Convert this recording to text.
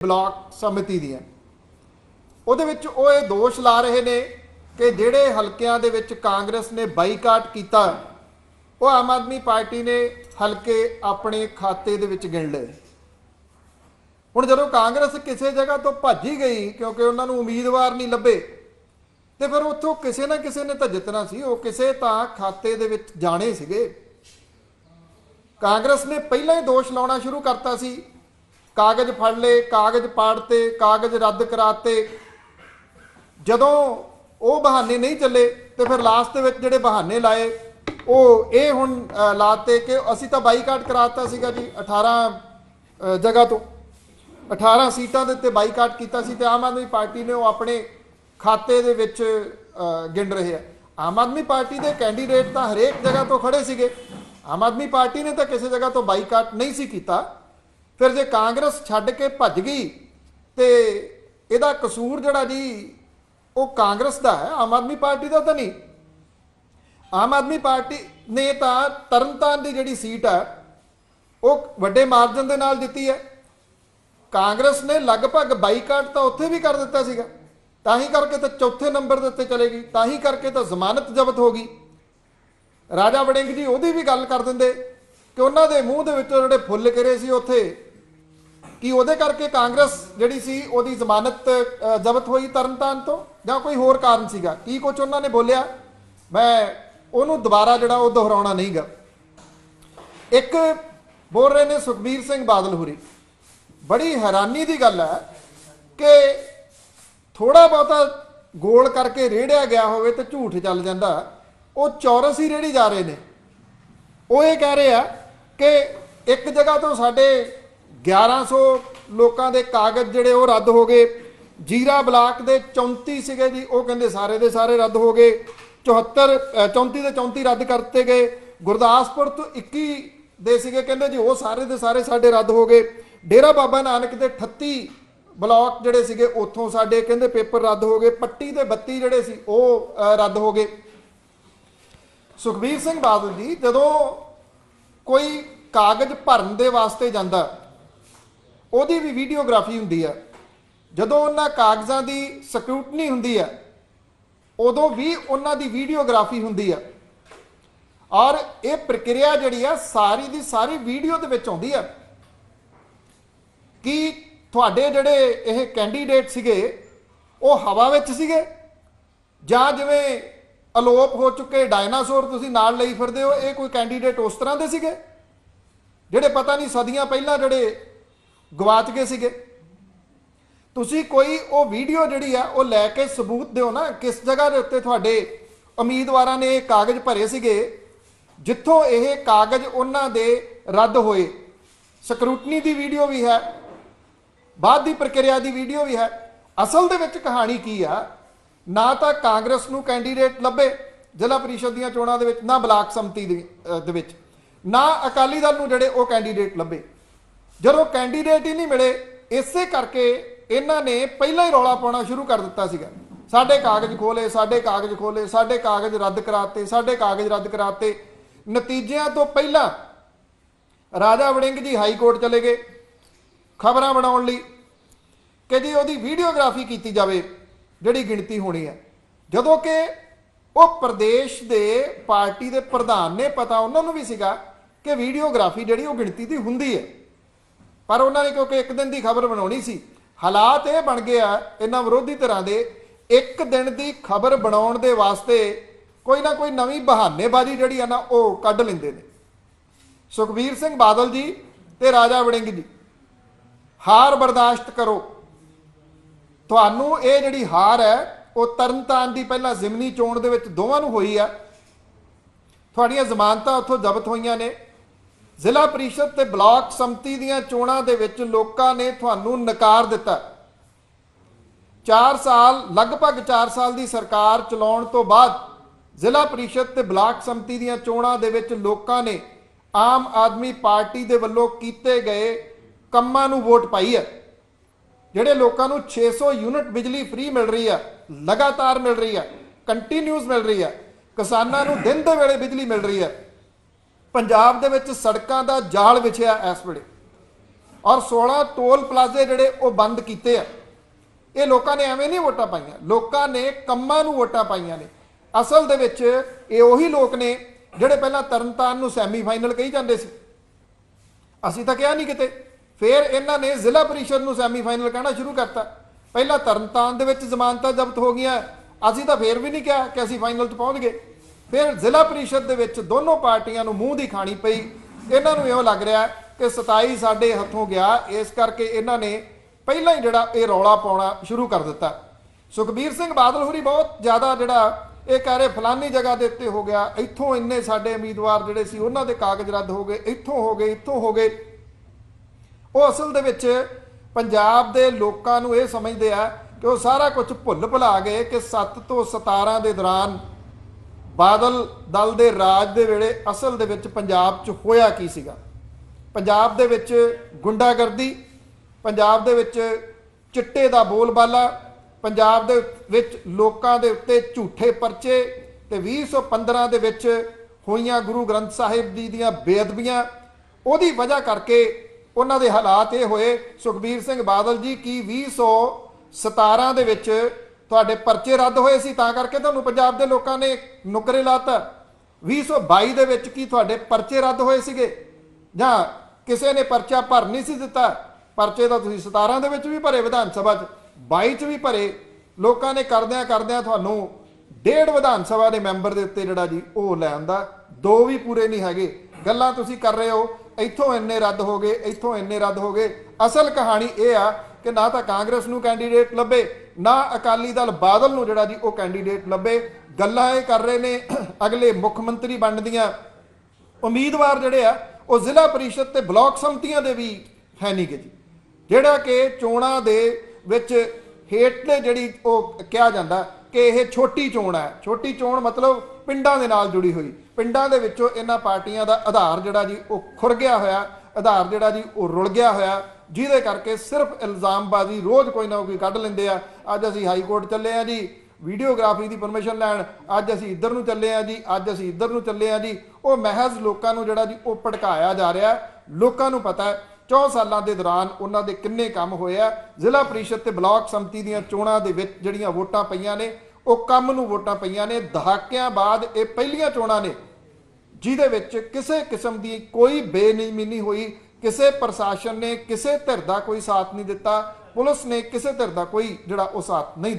Block ਸਮਿਤੀ ਦੀਆਂ। ਉਹਦੇ ਵਿੱਚ ਉਹ ਇਹ ਦੋਸ਼ ਲਾ ਰਹੇ ਨੇ ਕਿ ਜਿਹੜੇ ਹਲਕਿਆਂ ਦੇ ਵਿੱਚ ਕਾਂਗਰਸ ਨੇ ਬਾਈਕਾਟ ਕੀਤਾ, ਉਹ ਆਮ ਆਦਮੀ ਪਾਰਟੀ ਨੇ ਹਲਕੇ ਆਪਣੇ ਖਾਤੇ ਦੇ ਵਿੱਚ ਗਿਣ ਲਏ। ਹੁਣ ਜਦੋਂ ਕਾਂਗਰਸ ਕਿਸੇ ਜਗ੍ਹਾ ਤੋਂ ਭੱਜ ਹੀ ਗਈ, ਕਿਉਂਕਿ ਉਹਨਾਂ ਨੂੰ ਉਮੀਦਵਾਰ ਨਹੀਂ ਲੱਭੇ, ਤੇ ਫਿਰ ਉੱਥੋਂ ਕਿਸੇ ਨਾ ਕਿਸੇ ਨੇ ਤਾਂ ਜਿੱਤਣਾ ਸੀ, ਉਹ ਕਿਸੇ ਤਾਂ ਖਾਤੇ ਦੇ ਵਿੱਚ ਜਾਣੇ ਸੀਗੇ। ਕਾਂਗਰਸ ਨੇ ਪਹਿਲਾਂ ਹੀ ਦੋਸ਼ ਲਾਉਣਾ ਸ਼ੁਰੂ ਕਰਤਾ ਸੀ ਕਾਗਜ਼ ਫੜ ਲਏ, ਕਾਗਜ਼ ਪਾੜਤੇ ਕਾਗਜ਼ ਰੱਦ ਕਰਾਤੇ। ਜਦੋਂ ਉਹ ਬਹਾਨੇ ਨਹੀਂ ਚੱਲੇ, ਤੇ ਫਿਰ ਲਾਸਟ ਦੇ ਵਿੱਚ ਜਿਹੜੇ ਬਹਾਨੇ ਲਾਏ, ਉਹ ਇਹ ਹੁਣ ਲਾਤੇ ਕਿ ਅਸੀਂ ਤਾਂ ਬਾਈਕਾਟ ਕਰਾਤਾ ਸੀਗਾ ਜੀ 18 ਜਗ੍ਹਾ ਤੋਂ। 18 ਸੀਟਾਂ ਦੇ ਉੱਤੇ ਬਾਈਕਾਟ ਕੀਤਾ ਸੀ ਤੇ ਆਮ ਆਦਮੀ ਪਾਰਟੀ ਨੇ ਉਹ ਆਪਣੇ ਖਾਤੇ ਦੇ ਵਿੱਚ ਗਿਣ ਰਹੇ ਆ। ਆਮ ਆਦਮੀ ਪਾਰਟੀ ਦੇ ਕੈਂਡੀਡੇਟ ਤਾਂ ਹਰੇਕ ਜਗ੍ਹਾ ਤੋਂ ਖੜੇ ਸੀਗੇ। ਆਮ ਆਦਮੀ ਪਾਰਟੀ ਨੇ ਤਾਂ ਕਿਸੇ ਜਗ੍ਹਾ ਤੋਂ ਬਾਈਕਾਟ ਨਹੀਂ ਸੀ ਕੀਤਾ। ਫਿਰ ਜੇ ਕਾਂਗਰਸ ਛੱਡ ਕੇ ਭੱਜ ਗਈ ਤੇ ਇਹਦਾ ਕਸੂਰ ਜਿਹੜਾ ਜੀ, ਉਹ ਕਾਂਗਰਸ ਦਾ ਹੈ, ਆਮ ਆਦਮੀ ਪਾਰਟੀ ਦਾ ਤਾਂ ਨਹੀਂ। ਆਮ ਆਦਮੀ ਪਾਰਟੀ ਨੇ ਤਾਂ ਤਰਨਤਾਰਨ ਦੀ ਜਿਹੜੀ ਸੀਟ ਹੈ, ਉਹ ਵੱਡੇ ਮਾਰਜਨ ਦੇ ਨਾਲ ਦਿੱਤੀ ਹੈ। ਕਾਂਗਰਸ ਨੇ ਲਗਭਗ ਬਾਈਕਾਟ ਤਾਂ ਉੱਥੇ ਵੀ ਕਰ ਦਿੱਤਾ ਸੀਗਾ। ਤਾਂ ਹੀ ਕਰਕੇ ਤਾਂ ਚੌਥੇ ਨੰਬਰ ਦੇ ਉੱਤੇ ਚਲੇਗੀ ਤਾਂ ਹੀ ਕਰਕੇ ਤਾਂ ਜ਼ਮਾਨਤ ਜ਼ਬਤ ਹੋ ਗਈ। ਰਾਜਾ ਵੜਿੰਗ ਜੀ ਉਹਦੀ ਵੀ ਗੱਲ ਕਰ ਦਿੰਦੇ ਕਿ ਉਹਨਾਂ ਦੇ ਮੂੰਹ ਦੇ ਵਿੱਚੋਂ ਜਿਹੜੇ ਫੁੱਲ ਕਰੇ ਸੀ ਉੱਥੇ ਕਿ ਉਹਦੇ ਕਰਕੇ ਕਾਂਗਰਸ ਜਿਹੜੀ ਸੀ ਉਹਦੀ ਜ਼ਮਾਨਤ ਜ਼ਬਤ ਹੋਈ ਤਰਨਤਾਰਨ ਤੋਂ? ਜਾਂ ਕੋਈ ਹੋਰ ਕਾਰਨ ਸੀਗਾ? ਕੀ ਕੁਝ ਉਹਨਾਂ ਨੇ ਬੋਲਿਆ? ਮੈਂ ਉਹਨੂੰ ਦੁਬਾਰਾ ਜਿਹੜਾ ਉਹ ਦੁਹਰਾਉਣਾ ਨਹੀਂਗਾ ਇੱਕ ਬੋਲ ਰਹੇ ਨੇ ਸੁਖਬੀਰ ਸਿੰਘ ਬਾਦਲ ਹੁਰੀ ਬੜੀ ਹੈਰਾਨੀ ਦੀ ਗੱਲ ਹੈ ਕਿ ਥੋੜਾ ਬਹੁਤਾ ਗੋਲ ਕਰਕੇ ਰੇੜਿਆ ਗਿਆ ਹੋਵੇ ਤੇ ਝੂਠ ਚੱਲ ਜਾਂਦਾ। ਉਹ ਚੌਰਸ ਹੀ ਰੇੜੀ ਜਾ ਰਹੇ ਨੇ। ਉਹ ਇਹ ਕਹਿ ਰਹੇ ਆ ਕਿ ਇੱਕ ਜਗ੍ਹਾ ਤੋਂ ਸਾਡੇ 1100 ਲੋਕਾਂ ਦੇ ਕਾਗਜ਼ ਜਿਹੜੇ ਉਹ ਰੱਦ ਹੋ ਗਏ। ਜੀਰਾ ਬਲਾਕ ਦੇ 34 ਸੀਗੇ ਜੀ ਉਹ ਕਹਿੰਦੇ ਸਾਰੇ ਦੇ ਸਾਰੇ ਰੱਦ ਹੋ ਗਏ। 74 ਅ, 34 ਦੇ 34 ਰੱਦ ਕਰਤੇ ਗਏ। ਗੁਰਦਾਸਪੁਰ ਤੋਂ 21 ਦੇ ਸੀਗੇ ਕਹਿੰਦੇ ਜੀ ਉਹ ਸਾਰੇ ਦੇ ਸਾਰੇ ਸਾਡੇ ਰੱਦ ਹੋ ਗਏ। ਡੇਰਾ ਬਾਬਾ ਨਾਨਕ ਦੇ 38 ਬਲਾਕ ਜਿਹੜੇ ਸੀਗੇ ਉੱਥੋਂ ਸਾਡੇ ਕਹਿੰਦੇ ਪੇਪਰ ਰੱਦ ਹੋ ਗਏ। ਪੱਟੀ ਦੇ 32 ਜਿਹੜੇ ਸੀ ਉਹ ਰੱਦ ਹੋ ਗਏ। ਸੁਖਬੀਰ ਸਿੰਘ ਬਾਦਲ ਜੀ ਜਦੋਂ ਕੋਈ ਕਾਗਜ਼ ਭਰਨ ਦੇ ਵਾਸਤੇ ਜਾਂਦਾ ਉਹਦੀ ਵੀ ਵੀਡੀਓਗ੍ਰਾਫੀ ਹੁੰਦੀ ਹੈ ਜਦੋਂ ਉਹਨਾਂ ਕਾਗਜ਼ਾਂ ਦੀ ਸਕਰੂਟਨੀ ਹੁੰਦੀ ਹੈ ਉਦੋਂ ਵੀ ਉਹਨਾਂ ਦੀ ਵੀਡੀਓਗ੍ਰਾਫੀ ਹੁੰਦੀ ਹੈ ਔਰ ਇਹ ਪ੍ਰਕਿਰਿਆ ਜਿਹੜੀ ਆ, ਸਾਰੀ ਦੀ ਸਾਰੀ ਵੀਡੀਓ ਦੇ ਵਿੱਚ ਆਉਂਦੀ ਹੈ ਕਿ ਤੁਹਾਡੇ ਜਿਹੜੇ ਇਹ ਕੈਂਡੀਡੇਟ ਸੀਗੇ, ਉਹ ਹਵਾ ਵਿੱਚ ਸੀਗੇ? ਜਾਂ ਜਿਵੇਂ ਅਲੋਪ ਹੋ ਚੁੱਕੇ ਡਾਇਨਾਸੌਰ ਤੁਸੀਂ ਨਾਲ ਲਈ ਫਿਰਦੇ ਹੋ, ਇਹ ਕੋਈ ਕੈਂਡੀਡੇਟ ਉਸ ਤਰ੍ਹਾਂ ਦੇ ਸੀਗੇ? ਜਿਹੜੇ ਪਤਾ ਨਹੀਂ ਸਦੀਆਂ ਪਹਿਲਾਂ ਜਿਹੜੇ ਗਵਾਚ ਗਏ ਸੀਗੇ। ਤੁਸੀਂ ਕੋਈ ਉਹ ਵੀਡੀਓ ਜਿਹੜੀ ਆ, ਉਹ ਲੈ ਕੇ ਸਬੂਤ ਦਿਓ ਨਾ, ਕਿਸ ਜਗ੍ਹਾ ਦੇ ਉੱਤੇ ਤੁਹਾਡੇ ਉਮੀਦਵਾਰਾਂ ਨੇ ਇਹ ਕਾਗਜ਼ ਭਰੇ ਸੀਗੇ, ਜਿੱਥੋਂ ਇਹ ਕਾਗਜ਼ ਉਹਨਾਂ ਦੇ ਰੱਦ ਹੋਏ। ਸਕਰੂਟਨੀ ਦੀ ਵੀਡੀਓ ਵੀ ਹੈ, ਬਾਅਦ ਦੀ ਪ੍ਰਕਿਰਿਆ ਦੀ ਵੀਡੀਓ ਵੀ ਹੈ। ਅਸਲ ਦੇ ਵਿੱਚ ਕਹਾਣੀ ਕੀ ਆ, ਨਾ ਤਾਂ ਕਾਂਗਰਸ ਨੂੰ ਕੈਂਡੀਡੇਟ ਲੱਭੇ ਜ਼ਿਲ੍ਹਾ ਪਰਿਸ਼ਦ ਦੀਆਂ ਚੋਣਾਂ ਦੇ ਵਿੱਚ, ਨਾ ਬਲਾਕ ਸੰਮਤੀ ਦੇ ਦੇ ਵਿੱਚ, ਨਾ ਅਕਾਲੀ ਦਲ ਨੂੰ ਜਿਹੜੇ ਉਹ ਕੈਂਡੀਡੇਟ ਲੱਭੇ। ਜਦੋਂ ਕੈਂਡੀਡੇਟ ਹੀ ਨਹੀਂ ਮਿਲੇ, ਇਸੇ ਕਰਕੇ ਇਹਨਾਂ ਨੇ ਪਹਿਲਾਂ ਹੀ ਰੌਲਾ ਪਾਉਣਾ ਸ਼ੁਰੂ ਕਰ ਦਿੱਤਾ ਸੀਗਾ। ਸਾਡੇ ਕਾਗਜ਼ ਖੋਲੇ ਸਾਡੇ ਕਾਗਜ਼ ਖੋਲੇ ਸਾਡੇ ਕਾਗਜ਼ ਰੱਦ ਕਰਾਤੇ, ਸਾਡੇ ਕਾਗਜ਼ ਰੱਦ ਕਰਾਤੇ। ਨਤੀਜਿਆਂ ਤੋਂ ਪਹਿਲਾਂ ਰਾਜਾ ਵੜਿੰਗ ਜੀ ਹਾਈ ਕੋਰਟ ਚਲੇ ਗਏ, ਖਬਰਾਂ ਬਣਾਉਣ ਲਈ ਕਿ ਜੀ ਉਹਦੀ ਵੀਡੀਓਗ੍ਰਾਫੀ ਕੀਤੀ ਜਾਵੇ, ਜਿਹੜੀ ਗਿਣਤੀ ਹੋਣੀ ਹੈ। ਜਦੋਂ ਕਿ ਉਹ ਪ੍ਰਦੇਸ਼ ਦੇ ਪਾਰਟੀ ਦੇ ਪ੍ਰਧਾਨ ਨੇ, ਪਤਾ ਉਹਨਾਂ ਨੂੰ ਵੀ ਸੀਗਾ ਕਿ ਵੀਡੀਓਗ੍ਰਾਫੀ ਜਿਹੜੀ ਉਹ ਗਿਣਤੀ ਦੀ ਹੁੰਦੀ ਹੈ। ਪਰ ਉਹਨਾਂ ਨੇ ਕਿਉਂਕਿ ਇੱਕ ਦਿਨ ਦੀ ਖਬਰ ਬਣਾਉਣੀ ਸੀ, ਹਾਲਾਤ ਇਹ ਬਣ ਗਏ ਆ, ਇਹਨਾਂ ਵਿਰੋਧੀ ਧਿਰਾਂ ਦੇ ਇੱਕ ਦਿਨ ਦੀ ਖਬਰ ਬਣਾਉਣ ਦੇ ਵਾਸਤੇ ਕੋਈ ਨਾ ਕੋਈ ਨਵੀਂ ਬਹਾਨੇਬਾਜ਼ੀ ਜਿਹੜੀ ਆ ਨਾ ਉਹ ਕੱਢ ਲੈਂਦੇ ਨੇ। ਸੁਖਬੀਰ ਸਿੰਘ ਬਾਦਲ ਜੀ ਤੇ ਰਾਜਾ ਵੜਿੰਗ ਜੀ, ਹਾਰ ਬਰਦਾਸ਼ਤ ਕਰੋ। ਤੁਹਾਨੂੰ ਇਹ ਜਿਹੜੀ ਹਾਰ ਹੈ, ਉਹ ਤਰਨਤਾਰਨ ਦੀ ਪਹਿਲਾਂ ਜ਼ਿਮਨੀ ਚੋਣ ਦੇ ਵਿੱਚ ਦੋਵਾਂ ਨੂੰ ਹੋਈ ਆ। ਤੁਹਾਡੀਆਂ ਜ਼ਮਾਨਤਾਂ ਉੱਥੋਂ ਜ਼ਬਤ ਹੋਈਆਂ ਨੇ। ਜ਼ਿਲ੍ਹਾ ਪ੍ਰੀਸ਼ਦ ਤੇ ਬਲਾਕ ਸੰਮਤੀ ਦੀਆਂ ਚੋਣਾਂ ਦੇ ਵਿੱਚ ਲੋਕਾਂ ਨੇ ਤੁਹਾਨੂੰ ਨਕਾਰ ਦਿੱਤਾ। 4 ਸਾਲ, ਲਗਭਗ 4 ਸਾਲ ਦੀ ਸਰਕਾਰ ਚਲਾਉਣ ਤੋਂ ਬਾਅਦ ਜ਼ਿਲ੍ਹਾ ਪ੍ਰੀਸ਼ਦ ਤੇ ਬਲਾਕ ਸੰਮਤੀ ਦੀਆਂ ਚੋਣਾਂ ਦੇ ਵਿੱਚ ਲੋਕਾਂ ਨੇ ਆਮ ਆਦਮੀ ਪਾਰਟੀ ਦੇ ਵੱਲੋਂ ਕੀਤੇ ਗਏ ਕੰਮਾਂ ਨੂੰ ਵੋਟ ਪਾਈ ਹੈ। ਜਿਹੜੇ ਲੋਕਾਂ ਨੂੰ 600 ਯੂਨਿਟ ਬਿਜਲੀ ਫ੍ਰੀ ਮਿਲ ਰਹੀ ਹੈ, ਲਗਾਤਾਰ ਮਿਲ ਰਹੀ ਹੈ, ਕੰਟੀਨਿਊਸ ਮਿਲ ਰਹੀ ਹੈ, ਕਿਸਾਨਾਂ ਨੂੰ ਦਿਨ ਦੇ ਵੇਲੇ ਬਿਜਲੀ ਮਿਲ ਰਹੀ ਹੈ। ਪੰਜਾਬ ਦੇ ਵਿੱਚ ਸੜਕਾਂ ਦਾ ਜਾਲ ਵਿਛਿਆ ਇਸ ਵੇਲੇ। ਔਰ 16 ਟੋਲ ਪਲਾਜ਼ੇ ਜਿਹੜੇ ਉਹ ਬੰਦ ਕੀਤੇ ਆ। ਇਹ ਲੋਕਾਂ ਨੇ ਐਵੇਂ ਨਹੀਂ ਵੋਟਾਂ ਪਾਈਆਂ। ਲੋਕਾਂ ਨੇ ਕੰਮਾਂ ਨੂੰ ਵੋਟਾਂ ਪਾਈਆਂ ਨੇ। ਅਸਲ ਦੇ ਵਿੱਚ ਇਹ ਉਹੀ ਲੋਕ ਨੇ ਜਿਹੜੇ ਪਹਿਲਾਂ ਤਰਨਤਾਰਨ ਨੂੰ ਸੈਮੀਫਾਈਨਲ ਕਹੀ ਜਾਂਦੇ ਸੀ। ਅਸੀਂ ਤਾਂ ਕਿਹਾ ਨਹੀਂ ਕਿਤੇ। ਫਿਰ ਇਹਨਾਂ ਨੇ ਜ਼ਿਲ੍ਹਾ ਪਰਿਸ਼ਦ ਨੂੰ ਸੈਮੀਫਾਈਨਲ ਕਹਿਣਾ ਸ਼ੁਰੂ ਕਰਤਾ। ਪਹਿਲਾਂ ਤਰਨਤਾਰਨ ਦੇ ਵਿੱਚ ਜ਼ਮਾਨਤਾਂ ਜ਼ਬਤ ਹੋ ਗਈਆਂ। ਅਸੀਂ ਤਾਂ ਫੇਰ ਵੀ ਨਹੀਂ ਕਿਹਾ ਕਿ ਅਸੀਂ ਫਾਈਨਲ 'ਚ ਪਹੁੰਚ ਗਏ। ਫਿਰ ਜ਼ਿਲ੍ਹਾ ਪਰਿਸ਼ਦ ਦੇ ਵਿੱਚ ਦੋਨੋਂ ਪਾਰਟੀਆਂ ਨੂੰ ਮੂੰਹ ਦੀ ਖਾਣੀ ਪਈ। ਇਹਨਾਂ ਨੂੰ ਇਉਂ ਲੱਗ ਰਿਹਾ ਕਿ 27 ਸਾਡੇ ਹੱਥੋਂ ਗਿਆ। ਇਸ ਕਰਕੇ ਇਹਨਾਂ ਨੇ ਪਹਿਲਾਂ ਹੀ ਜਿਹੜਾ ਇਹ ਰੌਲਾ ਪਾਉਣਾ ਸ਼ੁਰੂ ਕਰ ਦਿੱਤਾ। ਸੁਖਬੀਰ ਸਿੰਘ ਬਾਦਲ ਹੋਰੀ ਬਹੁਤ ਜ਼ਿਆਦਾ ਜਿਹੜਾ ਇਹ ਕਹਿ ਰਹੇ ਫਲਾਨੀ ਜਗ੍ਹਾ ਦੇ ਉੱਤੇ ਹੋ ਗਿਆ। ਇੱਥੋਂ ਇੰਨੇ ਸਾਡੇ ਉਮੀਦਵਾਰ ਜਿਹੜੇ ਸੀ, ਉਹਨਾਂ ਦੇ ਕਾਗਜ਼ ਰੱਦ ਹੋ ਗਏ। ਇੱਥੋਂ ਹੋ ਗਏ, ਇੱਥੋਂ ਹੋ ਗਏ। ਉਹ ਅਸਲ ਦੇ ਵਿੱਚ ਪੰਜਾਬ ਦੇ ਲੋਕਾਂ ਨੂੰ ਇਹ ਸਮਝਦੇ ਆ ਕਿ ਉਹ ਸਾਰਾ ਕੁਝ ਭੁੱਲ ਭੁਲਾ ਗਏ ਕਿ 7 ਤੋਂ 17 ਦੇ ਦੌਰਾਨ ਬਾਦਲ ਦਲ ਦੇ ਰਾਜ ਦੇ ਵੇਲੇ ਅਸਲ ਦੇ ਵਿੱਚ ਪੰਜਾਬ 'ਚ ਹੋਇਆ ਕੀ ਸੀਗਾ? ਪੰਜਾਬ ਦੇ ਵਿੱਚ ਗੁੰਡਾਗਰਦੀ, ਪੰਜਾਬ ਦੇ ਵਿੱਚ ਚਿੱਟੇ ਦਾ ਬੋਲਬਾਲਾ, ਪੰਜਾਬ ਦੇ ਵਿੱਚ ਲੋਕਾਂ ਦੇ ਉੱਤੇ ਝੂਠੇ ਪਰਚੇ ਤੇ 2015 ਦੇ ਵਿੱਚ ਹੋਈਆਂ ਗੁਰੂ ਗ੍ਰੰਥ ਸਾਹਿਬ ਜੀ ਦੀਆਂ ਬੇਅਦਬੀਆਂ। ਉਹਦੀ ਵਜ੍ਹਾ ਕਰਕੇ ਉਹਨਾਂ ਦੇ ਹਾਲਾਤ ਇਹ ਹੋਏ, ਸੁਖਬੀਰ ਸਿੰਘ ਬਾਦਲ ਜੀ ਕੀ 2017 ਦੇ ਵਿੱਚ ਤੁਹਾਡੇ ਪਰਚੇ ਰੱਦ ਹੋਏ ਸੀ, ਤਾਂ ਕਰਕੇ ਤੁਹਾਨੂੰ ਪੰਜਾਬ ਦੇ ਲੋਕਾਂ ਨੇ ਨੁਕਰੇ ਲਾਤਾ। 2022 ਦੇ ਵਿੱਚ ਕੀ ਤੁਹਾਡੇ ਪਰਚੇ ਰੱਦ ਹੋਏ ਸੀਗੇ? ਜਾਂ ਕਿਸੇ ਨੇ ਪਰਚਾ ਭਰ ਨਹੀਂ ਸੀ ਦਿੱਤਾ? ਪਰਚੇ ਤਾਂ ਤੁਸੀਂ 17 ਦੇ ਵਿੱਚ ਵੀ ਭਰੇ, ਵਿਧਾਨ ਸਭਾ 'ਚ 22 'ਚ ਵੀ ਭਰੇ। ਲੋਕਾਂ ਨੇ ਕਰਦਿਆਂ ਕਰਦਿਆਂ ਤੁਹਾਨੂੰ ਡੇਢ ਵਿਧਾਨ ਸਭਾ ਦੇ ਮੈਂਬਰ ਦੇ ਉੱਤੇ ਜਿਹੜਾ ਜੀ ਉਹ ਲੈ ਆਂਦਾ। ਦੋ ਵੀ ਪੂਰੇ ਨਹੀਂ ਹੈਗੇ। ਗੱਲਾਂ ਤੁਸੀਂ ਕਰ ਰਹੇ ਹੋ, ਇੱਥੋਂ ਇੰਨੇ ਰੱਦ ਹੋ ਗਏ, ਇੱਥੋਂ ਇੰਨੇ ਰੱਦ ਹੋ ਗਏ। ਅਸਲ ਕਹਾਣੀ ਇਹ ਆ ਕਿ ਨਾ ਤਾਂ ਕਾਂਗਰਸ ਨੂੰ ਕੈਂਡੀਡੇਟ ਲੱਭੇ ਨਾ ਅਕਾਲੀ ਦਲ ਬਾਦਲ ਨੂੰ ਜਿਹੜਾ ਜੀ ਉਹ ਕੈਂਡੀਡੇਟ ਲੱਭੇ। ਗੱਲਾਂ ਇਹ ਕਰ ਰਹੇ ਨੇ, ਅਗਲੇ ਮੁੱਖ ਮੰਤਰੀ ਬਣਨ ਦੀਆਂ ਉਮੀਦਵਾਰ ਜਿਹੜੇ ਆ, ਉਹ ਜ਼ਿਲ੍ਹਾ ਪਰਿਸ਼ਦ ਤੇ ਬਲਾਕ ਸੰਮਤੀਆਂ ਦੇ ਵੀ ਹੈ ਨਹੀਂਗੇ ਜੀ। ਜਿਹੜਾ ਕਿ ਚੋਣਾਂ ਦੇ ਵਿੱਚ ਹੇਠਲੇ ਜਿਹੜੀ ਉਹ ਕਿਹਾ ਜਾਂਦਾ ਕਿ ਇਹ ਛੋਟੀ ਚੋਣ ਹੈ। ਛੋਟੀ ਚੋਣ ਮਤਲਬ ਪਿੰਡਾਂ ਦੇ ਨਾਲ ਜੁੜੀ ਹੋਈ। ਪਿੰਡਾਂ ਦੇ ਵਿੱਚੋਂ ਇਹਨਾਂ ਪਾਰਟੀਆਂ ਦਾ ਆਧਾਰ ਜਿਹੜਾ ਜੀ ਉਹ ਖੁਰ ਗਿਆ ਹੋਇਆ। ਆਧਾਰ ਜਿਹੜਾ ਜੀ ਉਹ ਰੁਲ ਗਿਆ ਹੋਇਆ। ਜਿਹਦੇ ਕਰਕੇ ਸਿਰਫ ਇਲਜ਼ਾਮਬਾਜ਼ੀ ਰੋਜ਼ ਕੋਈ ਨਾ ਕੋਈ ਕੱਢ ਲੈਂਦੇ ਆ। ਅੱਜ ਅਸੀਂ ਹਾਈ ਕੋਰਟ ਚੱਲੇ ਆ ਜੀ ਵੀਡੀਓਗ੍ਰਾਫੀ ਦੀ ਪਰਮਿਸ਼ਨ ਲੈਣ। ਅੱਜ ਅਸੀਂ ਇੱਧਰ ਨੂੰ ਚੱਲੇ ਆ ਜੀ, ਅੱਜ ਅਸੀਂ ਇੱਧਰ ਨੂੰ ਚੱਲੇ ਆ ਜੀ। ਉਹ ਮਹਿਜ਼ ਲੋਕਾਂ ਨੂੰ ਜਿਹੜਾ ਜੀ, ਉਹ ਭੜਕਾਇਆ ਜਾ ਰਿਹਾ। ਲੋਕਾਂ ਨੂੰ ਪਤਾ ਹੈ 4 ਸਾਲਾਂ ਦੇ ਦੌਰਾਨ ਉਹਨਾਂ ਦੇ ਕਿੰਨੇ ਕੰਮ ਹੋਏ ਆ। ਜ਼ਿਲ੍ਹਾ ਪ੍ਰੀਸ਼ਦ ਤੇ ਬਲਾਕ ਸੰਮਤੀ ਦੀਆਂ ਚੋਣਾਂ ਦੇ ਵਿੱਚ ਜਿਹੜੀਆਂ ਵੋਟਾਂ ਪਈਆਂ ਨੇ, ਉਹ ਕੰਮ ਨੂੰ ਵੋਟਾਂ ਪਈਆਂ ਨੇ। ਦਹਾਕਿਆਂ ਬਾਅਦ ਇਹ ਪਹਿਲੀਆਂ ਚੋਣਾਂ ਨੇ, ਜਿਹਦੇ ਵਿੱਚ ਕਿਸੇ ਕਿਸਮ ਦੀ ਕੋਈ ਬੇਨਿਯਮੀ ਹੋਈ ਕਿਸੇ ਪ੍ਰਸ਼ਾਸਨ ਨੇ ਕਿਸੇ ਧਿਰ ਦਾ ਕੋਈ ਸਾਥ ਨਹੀਂ ਦਿੱਤਾ, ਪੁਲਿਸ ਨੇ ਕਿਸੇ ਧਿਰ ਦਾ ਕੋਈ ਜਿਹੜਾ ਉਹ ਸਾਥ ਨਹੀਂ ਦਿੱਤਾ।